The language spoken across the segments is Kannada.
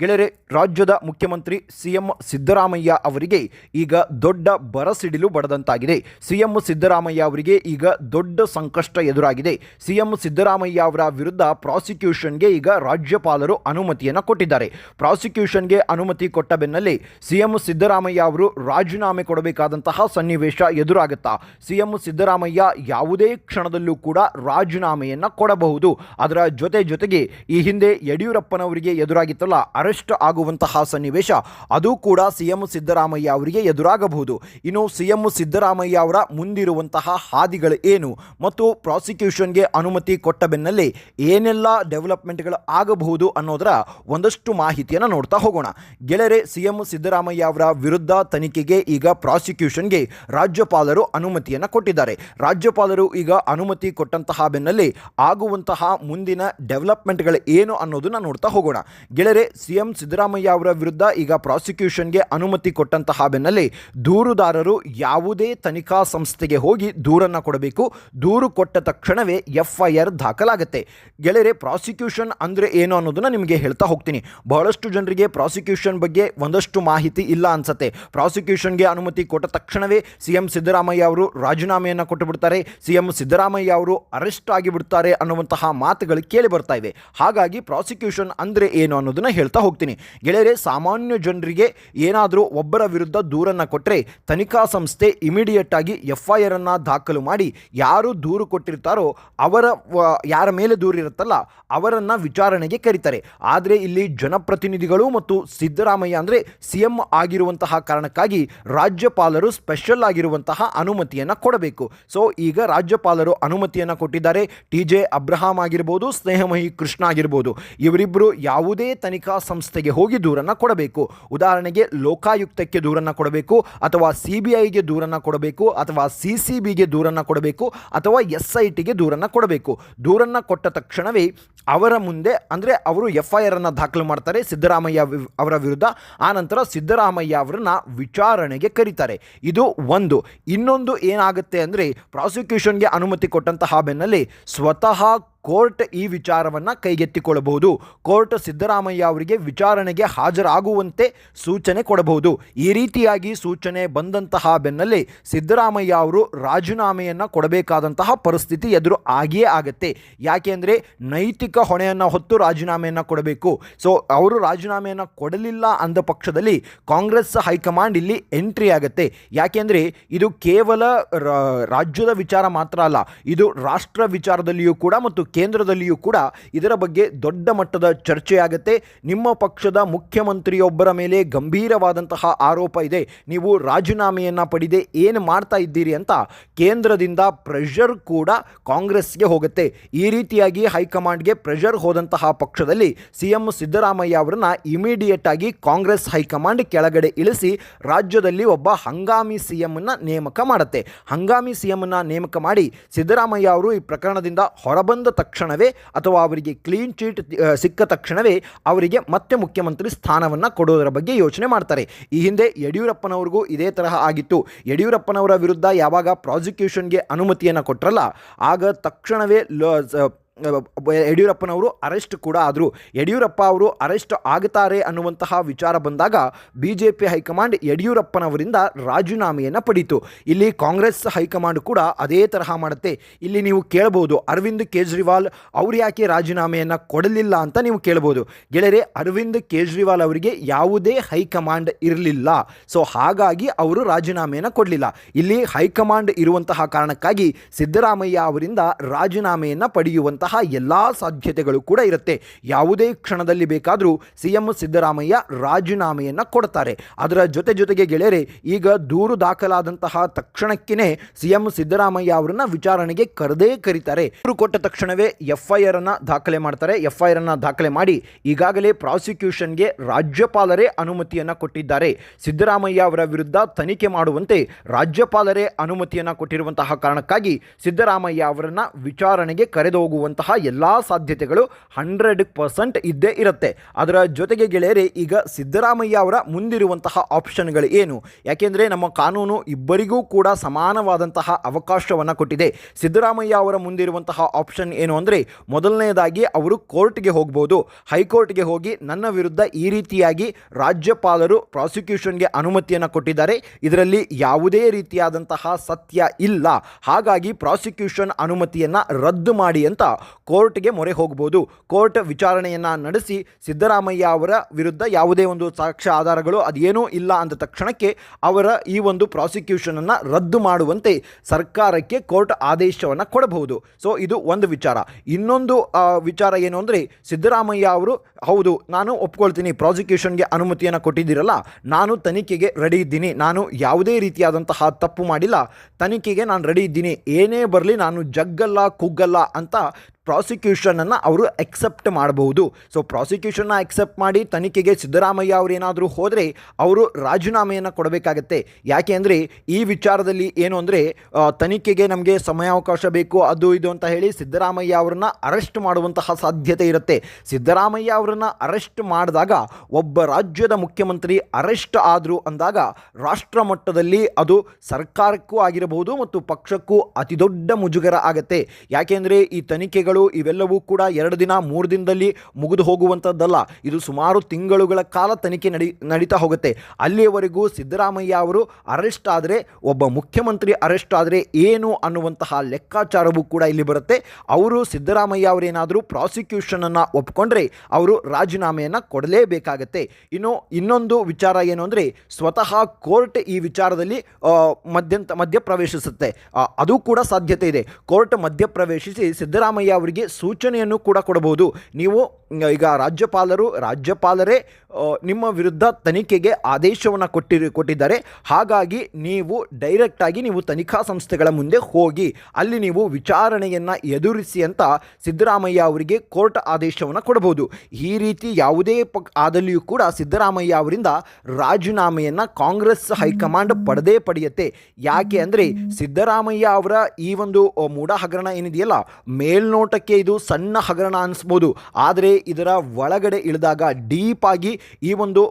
ಗೆಳೆಯರೆ, ರಾಜ್ಯದ ಮುಖ್ಯಮಂತ್ರಿ ಸಿಎಂ ಸಿದ್ದರಾಮಯ್ಯ ಅವರಿಗೆ ಈಗ ದೊಡ್ಡ ಬರಸಿಡಿಲು ಬಡದಂತಾಗಿದೆ. ಸಿಎಂ ಸಿದ್ದರಾಮಯ್ಯ ಅವರಿಗೆ ಈಗ ದೊಡ್ಡ ಸಂಕಷ್ಟ ಎದುರಾಗಿದೆ. ಸಿಎಂ ಸಿದ್ದರಾಮಯ್ಯ ಅವರ ವಿರುದ್ಧ ಪ್ರಾಸಿಕ್ಯೂಷನ್ಗೆ ಈಗ ರಾಜ್ಯಪಾಲರು ಅನುಮತಿಯನ್ನು ಕೊಟ್ಟಿದ್ದಾರೆ. ಪ್ರಾಸಿಕ್ಯೂಷನ್ಗೆ ಅನುಮತಿ ಕೊಟ್ಟ ಬೆನ್ನಲ್ಲೇ ಸಿಎಂ ಸಿದ್ದರಾಮಯ್ಯ ಅವರು ರಾಜೀನಾಮೆ ಕೊಡಬೇಕಾದಂತಹ ಸನ್ನಿವೇಶ ಎದುರಾಗುತ್ತಾ, ಸಿಎಂ ಸಿದ್ದರಾಮಯ್ಯ ಯಾವುದೇ ಕ್ಷಣದಲ್ಲೂ ಕೂಡ ರಾಜೀನಾಮೆಯನ್ನು ಕೊಡಬಹುದು. ಅದರ ಜೊತೆ ಜೊತೆಗೆ ಈ ಹಿಂದೆ ಯಡಿಯೂರಪ್ಪನವರಿಗೆ ಎದುರಾಗಿತ್ತಲ್ಲ ಅರೆಸ್ಟ್ ಆಗುವಂತಹ ಸನ್ನಿವೇಶ, ಅದು ಕೂಡ ಸಿಎಂ ಸಿದ್ದರಾಮಯ್ಯ ಅವರಿಗೆ ಎದುರಾಗಬಹುದು. ಇನ್ನು ಸಿಎಂ ಸಿದ್ದರಾಮಯ್ಯ ಅವರ ಮುಂದಿರುವಂತಹ ಹಾದಿಗಳು ಏನು ಮತ್ತು ಪ್ರಾಸಿಕ್ಯೂಷನ್ಗೆ ಅನುಮತಿ ಕೊಟ್ಟ ಬೆನ್ನಲ್ಲಿ ಏನೆಲ್ಲ ಡೆವಲಪ್ಮೆಂಟ್ಗಳು ಆಗಬಹುದು ಅನ್ನೋದರ ಒಂದಷ್ಟು ಮಾಹಿತಿಯನ್ನು ನೋಡ್ತಾ ಹೋಗೋಣ. ಗೆಳೆಯರೆ ಸಿಎಂ ಸಿದ್ದರಾಮಯ್ಯ ಅವರ ವಿರುದ್ಧ ತನಿಖೆಗೆ ಈಗ ಪ್ರಾಸಿಕ್ಯೂಷನ್ಗೆ ರಾಜ್ಯಪಾಲರು ಅನುಮತಿಯನ್ನು ಕೊಟ್ಟಿದ್ದಾರೆ. ರಾಜ್ಯಪಾಲರು ಈಗ ಅನುಮತಿ ಕೊಟ್ಟಂತಹ ಬೆನ್ನಲ್ಲಿ ಆಗುವಂತಹ ಮುಂದಿನ ಡೆವಲಪ್ಮೆಂಟ್ಗಳು ಏನು ಅನ್ನೋದನ್ನ ನೋಡ್ತಾ ಹೋಗೋಣ. ಗೆಳೆಯರೆ, ಸಿ ಎಂ ಸಿದ್ದರಾಮಯ್ಯ ಅವರ ವಿರುದ್ಧ ಈಗ ಪ್ರಾಸಿಕ್ಯೂಷನ್ಗೆ ಅನುಮತಿ ಕೊಟ್ಟಂತಹ ಬೆನ್ನಲ್ಲೇ ದೂರುದಾರರು ಯಾವುದೇ ತನಿಖಾ ಸಂಸ್ಥೆಗೆ ಹೋಗಿ ದೂರನ್ನು ಕೊಡಬೇಕು. ದೂರು ಕೊಟ್ಟ ತಕ್ಷಣವೇ ಎಫ್ಐಆರ್ ದಾಖಲಾಗುತ್ತೆ. ಗೆಳೆಯರೆ, ಪ್ರಾಸಿಕ್ಯೂಷನ್ ಅಂದರೆ ಏನು ಅನ್ನೋದನ್ನ ನಿಮಗೆ ಹೇಳ್ತಾ ಹೋಗ್ತೀನಿ. ಬಹಳಷ್ಟು ಜನರಿಗೆ ಪ್ರಾಸಿಕ್ಯೂಷನ್ ಬಗ್ಗೆ ಒಂದಷ್ಟು ಮಾಹಿತಿ ಇಲ್ಲ ಅನ್ಸತ್ತೆ. ಪ್ರಾಸಿಕ್ಯೂಷನ್ಗೆ ಅನುಮತಿ ಕೊಟ್ಟ ತಕ್ಷಣವೇ ಸಿ ಎಂ ಸಿದ್ದರಾಮಯ್ಯ ಅವರು ರಾಜೀನಾಮೆಯನ್ನು ಕೊಟ್ಟು ಬಿಡ್ತಾರೆ ಸಿ ಸಿದ್ದರಾಮಯ್ಯ ಅವರು ಅರೆಸ್ಟ್ ಆಗಿಬಿಡ್ತಾರೆ ಅನ್ನುವಂತಹ ಮಾತುಗಳು ಕೇಳಿ ಬರ್ತಾ ಇವೆ. ಹಾಗಾಗಿ ಪ್ರಾಸಿಕ್ಯೂಷನ್ ಅಂದರೆ ಏನು ಅನ್ನೋದನ್ನ ಹೇಳ್ತಾ ಹೋಗ್ತೀನಿ. ಗೆಳೆಯರೆ, ಸಾಮಾನ್ಯ ಜನರಿಗೆ ಏನಾದರೂ ಒಬ್ಬರ ವಿರುದ್ಧ ದೂರನ್ನು ಕೊಟ್ಟರೆ ತನಿಖಾ ಸಂಸ್ಥೆ ಇಮಿಡಿಯೇಟ್ ಆಗಿ ಎಫ್ ಐ ಆರ್ ಅನ್ನು ದಾಖಲು ಮಾಡಿ ಯಾರು ದೂರು ಕೊಟ್ಟಿರ್ತಾರೋ ಅವರ ಯಾರ ಮೇಲೆ ದೂರಿರುತ್ತಲ್ಲ ಅವರನ್ನು ವಿಚಾರಣೆಗೆ ಕರೀತಾರೆ. ಆದರೆ ಇಲ್ಲಿ ಜನಪ್ರತಿನಿಧಿಗಳು ಮತ್ತು ಸಿದ್ದರಾಮಯ್ಯ ಅಂದರೆ ಸಿ ಎಂ ಆಗಿರುವಂತಹ ಕಾರಣಕ್ಕಾಗಿ ರಾಜ್ಯಪಾಲರು ಸ್ಪೆಷಲ್ ಆಗಿರುವಂತಹ ಅನುಮತಿಯನ್ನು ಕೊಡಬೇಕು. ಸೊ ಈಗ ರಾಜ್ಯಪಾಲರು ಅನುಮತಿಯನ್ನು ಕೊಟ್ಟಿದ್ದಾರೆ. ಟಿ ಜೆ ಅಬ್ರಹಾಂ ಆಗಿರ್ಬೋದು, ಸ್ನೇಹಮಯಿ ಕೃಷ್ಣ ಆಗಿರ್ಬೋದು. ಇವರಿಬ್ಬರು ಯಾವುದೇ ತನಿಖಾ ಸಂಸ್ಥೆಗೆ ಹೋಗಿ ದೂರನ್ನು ಕೊಡಬೇಕು. ಉದಾಹರಣೆಗೆ ಲೋಕಾಯುಕ್ತಕ್ಕೆ ದೂರನ್ನು ಕೊಡಬೇಕು, ಅಥವಾ ಸಿ ಬಿ ಐಗೆ ದೂರನ್ನು ಕೊಡಬೇಕು, ಅಥವಾ ಸಿ ಸಿ ಬಿಗೆ ದೂರನ್ನು ಕೊಡಬೇಕು, ಅಥವಾ ಎಸ್ ಐ ಟಿಗೆ ದೂರನ್ನು ಕೊಡಬೇಕು. ದೂರನ್ನು ಕೊಟ್ಟ ತಕ್ಷಣವೇ ಅವರ ಮುಂದೆ, ಅಂದರೆ ಅವರು ಎಫ್ ಐ ಆರನ್ನು ದಾಖಲು ಮಾಡ್ತಾರೆ ಸಿದ್ದರಾಮಯ್ಯ ಅವರ ವಿರುದ್ಧ. ಆನಂತರ ಸಿದ್ದರಾಮಯ್ಯ ಅವರನ್ನ ವಿಚಾರಣೆಗೆ ಕರೀತಾರೆ. ಇದು ಒಂದು. ಇನ್ನೊಂದು ಏನಾಗುತ್ತೆ ಅಂದರೆ, ಪ್ರಾಸಿಕ್ಯೂಷನ್ಗೆ ಅನುಮತಿ ಕೊಟ್ಟಂತಹ ಬೆನ್ನಲ್ಲಿ ಸ್ವತಃ ಕೋರ್ಟ್ ಈ ವಿಚಾರವನ್ನು ಕೈಗೆತ್ತಿಕೊಳ್ಳಬಹುದು. ಕೋರ್ಟ್ ಸಿದ್ದರಾಮಯ್ಯ ಅವರಿಗೆ ವಿಚಾರಣೆಗೆ ಹಾಜರಾಗುವಂತೆ ಸೂಚನೆ ಕೊಡಬಹುದು. ಈ ರೀತಿಯಾಗಿ ಸೂಚನೆ ಬಂದಂತಹ ಬೆನ್ನಲ್ಲೇ ಸಿದ್ದರಾಮಯ್ಯ ಅವರು ರಾಜೀನಾಮೆಯನ್ನು ಕೊಡಬೇಕಾದಂತಹ ಪರಿಸ್ಥಿತಿ ಎದುರು ಆಗಿಯೇ ಆಗುತ್ತೆ. ಯಾಕೆಂದರೆ ನೈತಿಕ ಹೊಣೆಯನ್ನು ಹೊತ್ತು ರಾಜೀನಾಮೆಯನ್ನು ಕೊಡಬೇಕು. ಸೊ ಅವರು ರಾಜೀನಾಮೆಯನ್ನು ಕೊಡಲಿಲ್ಲ ಅಂದ ಪಕ್ಷದಲ್ಲಿ ಕಾಂಗ್ರೆಸ್ ಹೈಕಮಾಂಡ್ ಇಲ್ಲಿ ಎಂಟ್ರಿ ಆಗುತ್ತೆ. ಯಾಕೆಂದರೆ ಇದು ಕೇವಲ ರಾಜ್ಯದ ವಿಚಾರ ಮಾತ್ರ ಅಲ್ಲ, ಇದು ರಾಷ್ಟ್ರ ವಿಚಾರದಲ್ಲಿಯೂ ಕೂಡ ಮತ್ತು ಕೇಂದ್ರದಲ್ಲಿಯೂ ಕೂಡ ಇದರ ಬಗ್ಗೆ ದೊಡ್ಡ ಮಟ್ಟದ ಚರ್ಚೆಯಾಗುತ್ತೆ. ನಿಮ್ಮ ಪಕ್ಷದ ಮುಖ್ಯಮಂತ್ರಿಯೊಬ್ಬರ ಮೇಲೆ ಗಂಭೀರವಾದಂತಹ ಆರೋಪ ಇದೆ. ನೀವು ರಾಜೀನಾಮೆಯನ್ನು ಪಡೆದೆ ಏನು ಮಾಡ್ತಾ ಇದ್ದೀರಿ ಅಂತ ಕೇಂದ್ರದಿಂದ ಪ್ರೆಷರ್ ಕೂಡ ಕಾಂಗ್ರೆಸ್ಗೆ ಹೋಗುತ್ತೆ. ಈ ರೀತಿಯಾಗಿ ಹೈಕಮಾಂಡ್ಗೆ ಪ್ರೆಷರ್ ಹೋದಂತಹ ಪಕ್ಷದಲ್ಲಿ ಸಿ ಎಂ ಸಿದ್ದರಾಮಯ್ಯ ಅವರನ್ನು ಇಮಿಡಿಯೇಟ್ ಆಗಿ ಕಾಂಗ್ರೆಸ್ ಹೈಕಮಾಂಡ್ ಕೆಳಗಡೆ ಇಳಿಸಿ ರಾಜ್ಯದಲ್ಲಿ ಒಬ್ಬ ಹಂಗಾಮಿ ಸಿ ಎಮ್ಮನ್ನು ನೇಮಕ ಮಾಡುತ್ತೆ. ಹಂಗಾಮಿ ಸಿ ಎಮ್ಮನ್ನು ನೇಮಕ ಮಾಡಿ ಸಿದ್ದರಾಮಯ್ಯ ಅವರು ಈ ಪ್ರಕರಣದಿಂದ ಹೊರಬಂದ ತಕ್ಷಣವೇ ಅಥವಾ ಅವರಿಗೆ ಕ್ಲೀನ್ ಚೀಟ್ ಸಿಕ್ಕ ತಕ್ಷಣವೇ ಅವರಿಗೆ ಮತ್ತೆ ಮುಖ್ಯಮಂತ್ರಿ ಸ್ಥಾನವನ್ನು ಕೊಡೋದರ ಬಗ್ಗೆ ಯೋಚನೆ ಮಾಡ್ತಾರೆ. ಈ ಹಿಂದೆ ಯಡಿಯೂರಪ್ಪನವ್ರಿಗೂ ಇದೇ ತರಹ ಆಗಿತ್ತು. ಯಡಿಯೂರಪ್ಪನವರ ವಿರುದ್ಧ ಯಾವಾಗ ಪ್ರಾಸಿಕ್ಯೂಷನ್ಗೆ ಅನುಮತಿಯನ್ನು ಕೊಟ್ಟರಲ್ಲ ಆಗ ತಕ್ಷಣವೇ ಯಡಿಯೂರಪ್ಪನವರು ಅರೆಸ್ಟ್ ಕೂಡ ಆದರು. ಯಡಿಯೂರಪ್ಪ ಅವರು ಅರೆಸ್ಟ್ ಆಗುತ್ತಾರೆ ಅನ್ನುವಂತಹ ವಿಚಾರ ಬಂದಾಗ B J P high command ಯಡಿಯೂರಪ್ಪನವರಿಂದ ರಾಜೀನಾಮೆಯನ್ನು ಪಡೀತು. ಇಲ್ಲಿ ಕಾಂಗ್ರೆಸ್ ಹೈಕಮಾಂಡ್ ಕೂಡ ಅದೇ ತರಹ ಮಾಡುತ್ತೆ. ಇಲ್ಲಿ ನೀವು ಕೇಳಬಹುದು ಅರವಿಂದ್ ಕೇಜ್ರಿವಾಲ್ ಅವರು ಯಾಕೆ ರಾಜೀನಾಮೆಯನ್ನು ಕೊಡಲಿಲ್ಲ ಅಂತ ನೀವು ಕೇಳ್ಬೋದು. ಗೆಳೆಯರೆ, ಅರವಿಂದ್ ಕೇಜ್ರಿವಾಲ್ ಅವರಿಗೆ ಯಾವುದೇ ಹೈಕಮಾಂಡ್ ಇರಲಿಲ್ಲ. ಸೊ, ಹಾಗಾಗಿ ಅವರು ರಾಜೀನಾಮೆಯನ್ನು ಕೊಡಲಿಲ್ಲ. ಇಲ್ಲಿ ಹೈಕಮಾಂಡ್ ಇರುವಂತಹ ಕಾರಣಕ್ಕಾಗಿ ಸಿದ್ದರಾಮಯ್ಯ ಅವರಿಂದ ರಾಜೀನಾಮೆಯನ್ನು ಪಡೆಯುವಂತಹ ಎಲ್ಲ ಸಾಧ್ಯತೆಗಳು ಕೂಡ ಇರುತ್ತೆ. ಯಾವುದೇ ಕ್ಷಣದಲ್ಲಿ ಬೇಕಾದರೂ ಸಿ ಎಂ ಸಿದ್ದರಾಮಯ್ಯ ರಾಜೀನಾಮೆಯನ್ನು ಕೊಡ್ತಾರೆ. ಅದರ ಜೊತೆ ಜೊತೆಗೆ ಗೆಳೆಯರೆ, ಈಗ ದೂರು ದಾಖಲಾದಂತಹ ತಕ್ಷಣಕ್ಕೇ ಸಿ ಎಂ ಸಿದ್ದರಾಮಯ್ಯ ಅವರನ್ನು ವಿಚಾರಣೆಗೆ ಕರೆದೇ ಕರೀತಾರೆ. ದೂರು ಕೊಟ್ಟ ತಕ್ಷಣವೇ ಎಫ್ಐಆರ್ ಅನ್ನು ದಾಖಲೆ ಮಾಡ್ತಾರೆ. ಎಫ್ಐಆರ್ ಅನ್ನು ದಾಖಲೆ ಮಾಡಿ ಈಗಾಗಲೇ ಪ್ರಾಸಿಕ್ಯೂಷನ್ಗೆ ರಾಜ್ಯಪಾಲರೇ ಅನುಮತಿಯನ್ನು ಕೊಟ್ಟಿದ್ದಾರೆ. ಸಿದ್ದರಾಮಯ್ಯ ಅವರ ವಿರುದ್ಧ ತನಿಖೆ ಮಾಡುವಂತೆ ರಾಜ್ಯಪಾಲರೇ ಅನುಮತಿಯನ್ನು ಕೊಟ್ಟಿರುವಂತಹ ಕಾರಣಕ್ಕಾಗಿ ಸಿದ್ದರಾಮಯ್ಯ ಅವರನ್ನು ವಿಚಾರಣೆಗೆ ಕರೆದೋಗುವಂತೆ ಆಗುವಂತಹ ಎಲ್ಲ ಸಾಧ್ಯತೆಗಳು ಹಂಡ್ರೆಡ್ ಪರ್ಸೆಂಟ್ ಇದ್ದೇ ಇರುತ್ತೆ. ಅದರ ಜೊತೆಗೆ ಗೆಳೆಯರೆ, ಈಗ ಸಿದ್ದರಾಮಯ್ಯ ಅವರ ಮುಂದಿರುವಂತಹ ಆಪ್ಷನ್ಗಳು ಏನು? ಯಾಕೆಂದರೆ ನಮ್ಮ ಕಾನೂನು ಇಬ್ಬರಿಗೂ ಕೂಡ ಸಮಾನವಾದಂತಹ ಅವಕಾಶವನ್ನು ಕೊಟ್ಟಿದೆ. ಸಿದ್ದರಾಮಯ್ಯ ಅವರ ಮುಂದಿರುವಂತಹ ಆಪ್ಷನ್ ಏನು ಅಂದರೆ ಮೊದಲನೆಯದಾಗಿ ಅವರು ಕೋರ್ಟ್ಗೆ ಹೋಗ್ಬೋದು. ಹೈಕೋರ್ಟ್ಗೆ ಹೋಗಿ ನನ್ನ ವಿರುದ್ಧ ಈ ರೀತಿಯಾಗಿ ರಾಜ್ಯಪಾಲರು ಪ್ರಾಸಿಕ್ಯೂಷನ್ಗೆ ಅನುಮತಿಯನ್ನು ಕೊಟ್ಟಿದ್ದಾರೆ. ಇದರಲ್ಲಿ ಯಾವುದೇ ರೀತಿಯಾದಂತಹ ಸತ್ಯ ಇಲ್ಲ. ಹಾಗಾಗಿ ಪ್ರಾಸಿಕ್ಯೂಷನ್ ಅನುಮತಿಯನ್ನು ರದ್ದು ಮಾಡಿ ಅಂತ ಕೋರ್ಟ್ಗೆ ಮೊರೆ ಹೋಗಬಹುದು ಕೋರ್ಟ್ ವಿಚಾರಣೆಯನ್ನು ನಡೆಸಿ ಸಿದ್ದರಾಮಯ್ಯ ಅವರ ವಿರುದ್ಧ ಯಾವುದೇ ಒಂದು ಸಾಕ್ಷ್ಯ ಆಧಾರಗಳು ಅದೇನೂ ಇಲ್ಲ ಅಂದ ತಕ್ಷಣಕ್ಕೆ ಅವರ ಈ ಒಂದು ಪ್ರಾಸಿಕ್ಯೂಷನನ್ನು ರದ್ದು ಮಾಡುವಂತೆ ಸರ್ಕಾರಕ್ಕೆ ಕೋರ್ಟ್ ಆದೇಶವನ್ನು ಕೊಡಬಹುದು. ಸೊ, ಇದು ಒಂದು ವಿಚಾರ. ಇನ್ನೊಂದು ವಿಚಾರ ಏನು ಅಂದರೆ ಸಿದ್ದರಾಮಯ್ಯ ಅವರು, ಹೌದು, ನಾನು ಒಪ್ಕೊಳ್ತೀನಿ, ಪ್ರಾಸಿಕ್ಯೂಷನ್ಗೆ ಅನುಮತಿಯನ್ನು ಕೊಟ್ಟಿದ್ದೀರಲ್ಲ, ನಾನು ತನಿಖೆಗೆ ರೆಡಿ ಇದ್ದೀನಿ, ನಾನು ಯಾವುದೇ ರೀತಿಯಾದಂತಹ ತಪ್ಪು ಮಾಡಿಲ್ಲ, ತನಿಖೆಗೆ ನಾನು ರೆಡಿ ಇದ್ದೀನಿ, ಏನೇ ಬರಲಿ ನಾನು ಜಗ್ಗಲ್ಲ, ಕುಗ್ಗಲ್ಲ ಅಂತ ಪ್ರಾಸಿಕ್ಯೂಷನನ್ನು ಅವರು ಎಕ್ಸೆಪ್ಟ್ ಮಾಡಬಹುದು. ಸೊ ಪ್ರಾಸಿಕ್ಯೂಷನ್ನ ಎಕ್ಸೆಪ್ಟ್ ಮಾಡಿ ತನಿಖೆಗೆ ಸಿದ್ದರಾಮಯ್ಯ ಅವರು ಏನಾದರೂ ಹೋದರೆ ಅವರು ರಾಜೀನಾಮೆಯನ್ನು ಕೊಡಬೇಕಾಗತ್ತೆ. ಯಾಕೆ ಅಂದರೆ ಈ ವಿಚಾರದಲ್ಲಿ ಏನು ಅಂದರೆ ತನಿಖೆಗೆ ನಮಗೆ ಸಮಯಾವಕಾಶ ಬೇಕು, ಅದು ಇದು ಅಂತ ಹೇಳಿ ಸಿದ್ದರಾಮಯ್ಯ ಅವರನ್ನು ಅರೆಸ್ಟ್ ಮಾಡುವಂತಹ ಸಾಧ್ಯತೆ ಇರುತ್ತೆ. ಸಿದ್ದರಾಮಯ್ಯ ಅವರನ್ನು ಅರೆಸ್ಟ್ ಮಾಡಿದಾಗ ಒಬ್ಬ ರಾಜ್ಯದ ಮುಖ್ಯಮಂತ್ರಿ ಅರೆಸ್ಟ್ ಆದರೂ ಅಂದಾಗ ರಾಷ್ಟ್ರ ಮಟ್ಟದಲ್ಲಿ ಅದು ಸರ್ಕಾರಕ್ಕೂ ಆಗಿರಬಹುದು ಮತ್ತು ಪಕ್ಷಕ್ಕೂ ಅತಿ ದೊಡ್ಡ ಮುಜುಗರ ಆಗತ್ತೆ. ಯಾಕೆಂದರೆ ಈ ತನಿಖೆಗಳು ಇವೆಲ್ಲವೂ ಕೂಡ ಎರಡು ದಿನ, ಮೂರು ದಿನದಲ್ಲಿ ಮುಗಿದು ಹೋಗುವಂಥದ್ದಲ್ಲ ಇದು ಸುಮಾರು ತಿಂಗಳುಗಳ ಕಾಲ ತನಿಖೆ ನಡಿ, ನಡೀತಾ ಹೋಗುತ್ತೆ. ಅಲ್ಲಿಯವರೆಗೂ ಸಿದ್ದರಾಮಯ್ಯ ಅವರು ಅರೆಸ್ಟ್ ಆದರೆ, ಒಬ್ಬ ಮುಖ್ಯಮಂತ್ರಿ ಅರೆಸ್ಟ್ ಆದರೆ ಏನು ಅನ್ನುವಂತಹ ಲೆಕ್ಕಾಚಾರವೂ ಕೂಡ ಇಲ್ಲಿ ಬರುತ್ತೆ. ಅವರು ಸಿದ್ದರಾಮಯ್ಯ ಅವರೇನಾದರೂ ಪ್ರಾಸಿಕ್ಯೂಷನನ್ನು ಒಪ್ಕೊಂಡ್ರೆ ಅವರು ರಾಜೀನಾಮೆಯನ್ನು ಕೊಡಲೇಬೇಕಾಗತ್ತೆ. ಇನ್ನು, ಇನ್ನೊಂದು ವಿಚಾರ ಏನು ಅಂದರೆ, ಸ್ವತಃ ಕೋರ್ಟ್ ಈ ವಿಚಾರದಲ್ಲಿ ಮಧ್ಯಂತ, ಮಧ್ಯಪ್ರವೇಶಿಸುತ್ತೆ. ಅದು ಕೂಡ ಸಾಧ್ಯತೆ ಇದೆ. ಕೋರ್ಟ್ ಮಧ್ಯಪ್ರವೇಶಿಸಿ ಸಿದ್ದರಾಮಯ್ಯ ಅವರಿಗೆ ಸೂಚನೆಯನ್ನು ಕೂಡ ಕೊಡಬಹುದು. ನೀವು ಈಗ ರಾಜ್ಯಪಾಲರು, ರಾಜ್ಯಪಾಲರೇ ನಿಮ್ಮ ವಿರುದ್ಧ ತನಿಖೆಗೆ ಆದೇಶವನ್ನು ಕೊಟ್ಟಿರಿ, ಕೊಟ್ಟಿದ್ದಾರೆ. ಹಾಗಾಗಿ ನೀವು ಡೈರೆಕ್ಟಾಗಿ ನೀವು ತನಿಖಾ ಸಂಸ್ಥೆಗಳ ಮುಂದೆ ಹೋಗಿ, ಅಲ್ಲಿ ನೀವು ವಿಚಾರಣೆಯನ್ನು ಎದುರಿಸಿ ಅಂತ ಸಿದ್ದರಾಮಯ್ಯ ಅವರಿಗೆ ಕೋರ್ಟ್ ಆದೇಶವನ್ನು ಕೊಡಬಹುದು. ಈ ರೀತಿ ಯಾವುದೇ ಪಕ್, ಆದಲ್ಲಿಯೂ ಕೂಡ ಸಿದ್ದರಾಮಯ್ಯ ಅವರಿಂದ ರಾಜೀನಾಮೆಯನ್ನು ಕಾಂಗ್ರೆಸ್ ಹೈಕಮಾಂಡ್ ಪಡೆದೇ ಪಡೆಯುತ್ತೆ. ಯಾಕೆ ಅಂದರೆ ಸಿದ್ದರಾಮಯ್ಯ ಅವರ ಈ ಒಂದು ಮೂಢ ಹಗರಣ ಏನಿದೆಯಲ್ಲ ಮೇಲ್ನೋಟಕ್ಕೆ ಇದು ಸಣ್ಣ ಹಗರಣ ಅನಿಸ್ಬೋದು. ಆದರೆ ಇದರ ಒಳಗಡೆ ಇಳಿದಾಗ ಡೀಪ್ ಆಗಿ ಈ ಒಂದು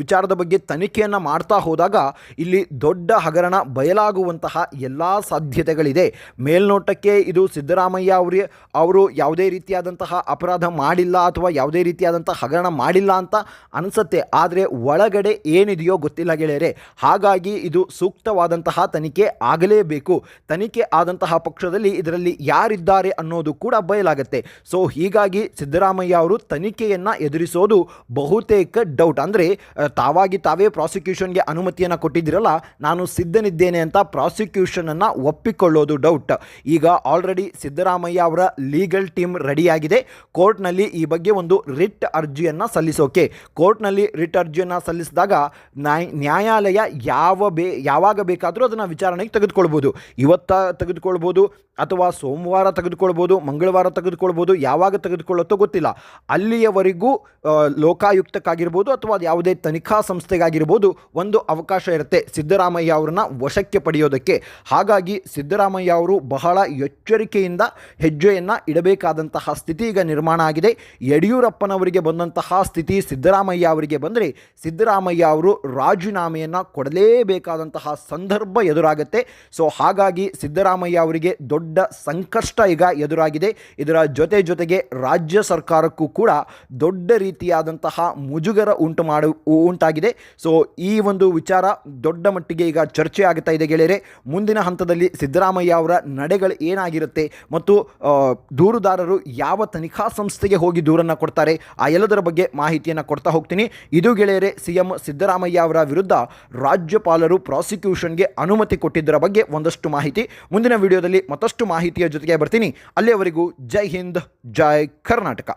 ವಿಚಾರದ ಬಗ್ಗೆ ತನಿಖೆಯನ್ನು ಮಾಡ್ತಾ ಹೋದಾಗ ಇಲ್ಲಿ ದೊಡ್ಡ ಹಗರಣ ಬಯಲಾಗುವಂತಹ ಎಲ್ಲ ಸಾಧ್ಯತೆಗಳಿದೆ. ಮೇಲ್ನೋಟಕ್ಕೆ ಇದು ಸಿದ್ದರಾಮಯ್ಯ ಅವರೇ, ಅವರು ಯಾವುದೇ ರೀತಿಯಾದಂತಹ ಅಪರಾಧ ಮಾಡಿಲ್ಲ ಅಥವಾ ಯಾವುದೇ ರೀತಿಯಾದಂಥ ಹಗರಣ ಮಾಡಿಲ್ಲ ಅಂತ ಅನಿಸುತ್ತೆ. ಆದರೆ ಒಳಗಡೆ ಏನಿದೆಯೋ ಗೊತ್ತಿಲ್ಲ ಗೆಳೆಯರೆ. ಹಾಗಾಗಿ ಇದು ಸೂಕ್ತವಾದಂತಹ ತನಿಖೆ ಆಗಲೇಬೇಕು. ತನಿಖೆ ಆದಂತಹ ಪಕ್ಷದಲ್ಲಿ ಇದರಲ್ಲಿ ಯಾರಿದ್ದಾರೆ ಅನ್ನೋದು ಕೂಡ ಬಯಲಾಗುತ್ತೆ. ಸೊ ಹೀಗಾಗಿ ಸಿದ್ದರಾಮಯ್ಯ ಅವರು ತನಿಖೆಯನ್ನು ಎದುರಿಸೋದು ಬಹುತೇಕ ಡೌಟ್ ಅಂದರೆ ತಾವಾಗಿ ತಾವೇ ಪ್ರಾಸಿಕ್ಯೂಷನ್ಗೆ ಅನುಮತಿಯನ್ನು ಕೊಟ್ಟಿದ್ದಿರಲ್ಲ, ನಾನು ಸಿದ್ಧನಿದ್ದೇನೆ ಅಂತ ಪ್ರಾಸಿಕ್ಯೂಷನನ್ನು ಒಪ್ಪಿಕೊಳ್ಳೋದು ಡೌಟ್ ಈಗ ಆಲ್ರೆಡಿ ಸಿದ್ದರಾಮಯ್ಯ ಅವರ ಲೀಗಲ್ ಟೀಮ್ ರೆಡಿಯಾಗಿದೆ ಕೋರ್ಟ್ನಲ್ಲಿ ಈ ಬಗ್ಗೆ ಒಂದು ರಿಟ್ ಅರ್ಜಿಯನ್ನು ಸಲ್ಲಿಸೋಕೆ. ಕೋರ್ಟ್ನಲ್ಲಿ ರಿಟ್ ಅರ್ಜಿಯನ್ನು ಸಲ್ಲಿಸಿದಾಗ ನ್ಯಾಯ, ನ್ಯಾಯಾಲಯ ಯಾವ ಬೇ, ಯಾವಾಗ ಬೇಕಾದರೂ ಅದನ್ನು ವಿಚಾರಣೆಗೆ ತೆಗೆದುಕೊಳ್ಬೋದು. ಇವತ್ತ ತೆಗೆದುಕೊಳ್ಬೋದು ಅಥವಾ ಸೋಮವಾರ ತೆಗೆದುಕೊಳ್ಬೋದು ಮಂಗಳವಾರ ತೆಗೆದುಕೊಳ್ಬೋದು, ಯಾವಾಗ ತೆಗೆದುಕೊಳ್ಳುತ್ತೋ ಗೊತ್ತಿಲ್ಲ. ಅಲ್ಲಿಯವರೆಗೂ ಲೋಕಾಯುಕ್ತಕ್ಕಾಗಿರ್ಬೋದು ಅಥವಾ ಯಾವುದೇ ತನಿಖಾ ಸಂಸ್ಥೆಗಾಗಿರ್ಬೋದು ಒಂದು ಅವಕಾಶ ಇರುತ್ತೆ. ಸಿದ್ದರಾಮಯ್ಯ ಅವರನ್ನ ವಶಕ್ಕೆ ಪಡೆಯೋದಕ್ಕೆ. ಹಾಗಾಗಿ ಸಿದ್ದರಾಮಯ್ಯ ಅವರು ಬಹಳ ಎಚ್ಚರಿಕೆಯಿಂದ ಹೆಜ್ಜೆಯನ್ನು ಇಡಬೇಕಾದಂತಹ ಸ್ಥಿತಿ ಈಗ ನಿರ್ಮಾಣ ಆಗಿದೆ. ಯಡಿಯೂರಪ್ಪನವರಿಗೆ ಬಂದಂತಹ ಸ್ಥಿತಿ ಸಿದ್ದರಾಮಯ್ಯ ಅವರಿಗೆ ಬಂದರೆ ಸಿದ್ದರಾಮಯ್ಯ ಅವರು ರಾಜೀನಾಮೆಯನ್ನು ಕೊಡಲೇಬೇಕಾದಂತಹ ಸಂದರ್ಭ ಎದುರಾಗುತ್ತೆ. ಸೊ ಹಾಗಾಗಿ ಸಿದ್ದರಾಮಯ್ಯ ಅವರಿಗೆ ದೊಡ್ಡ ಸಂಕಷ್ಟ ಈಗ ಎದುರಾಗಿದೆ. ಇದರ ಜೊತೆ ಜೊತೆಗೆ ರಾಜ್ಯ ಸರ್ಕಾರಕ್ಕೂ ಕೂಡ ದೊಡ್ಡ ರೀತಿಯಾದಂತಹ ಮುಜುಗರ ಉಂಟು ಮಾಡು, ಉಂಟಾಗಿದೆ. ಸೊ ಈ ಒಂದು ವಿಚಾರ ದೊಡ್ಡ ಮಟ್ಟಿಗೆ ಈಗ ಚರ್ಚೆ ಆಗ್ತಾ ಇದೆ ಗೆಳೆಯರೆ. ಮುಂದಿನ ಹಂತದಲ್ಲಿ ಸಿದ್ದರಾಮಯ್ಯ ಅವರ ನಡೆಗಳು ಏನಾಗಿರುತ್ತೆ ಮತ್ತು ದೂರುದಾರರು ಯಾವ ತನಿಖಾ ಸಂಸ್ಥೆಗೆ ಹೋಗಿ ದೂರನ್ನು ಕೊಡ್ತಾರೆ, ಆ ಎಲ್ಲದರ ಬಗ್ಗೆ ಮಾಹಿತಿಯನ್ನು ಕೊಡ್ತಾ ಹೋಗ್ತೀನಿ. ಇದು ಗೆಳೆಯರೆ ಸಿ ಎಂ ಸಿದ್ದರಾಮಯ್ಯ ಅವರ ವಿರುದ್ಧ ರಾಜ್ಯಪಾಲರು ಪ್ರಾಸಿಕ್ಯೂಷನ್ಗೆ ಅನುಮತಿ ಕೊಟ್ಟಿದ್ದರ ಬಗ್ಗೆ ಒಂದಷ್ಟು ಮಾಹಿತಿ. ಮುಂದಿನ ವಿಡಿಯೋದಲ್ಲಿ ಮತ್ತಷ್ಟು ಮಾಹಿತಿಯ ಜೊತೆಗೆ ಬರ್ತೀನಿ. ಅಲ್ಲಿಯವರೆಗೂ ಜೈ ಹಿಂದ್ ಜೈ ಕರ್ನಾಟಕ.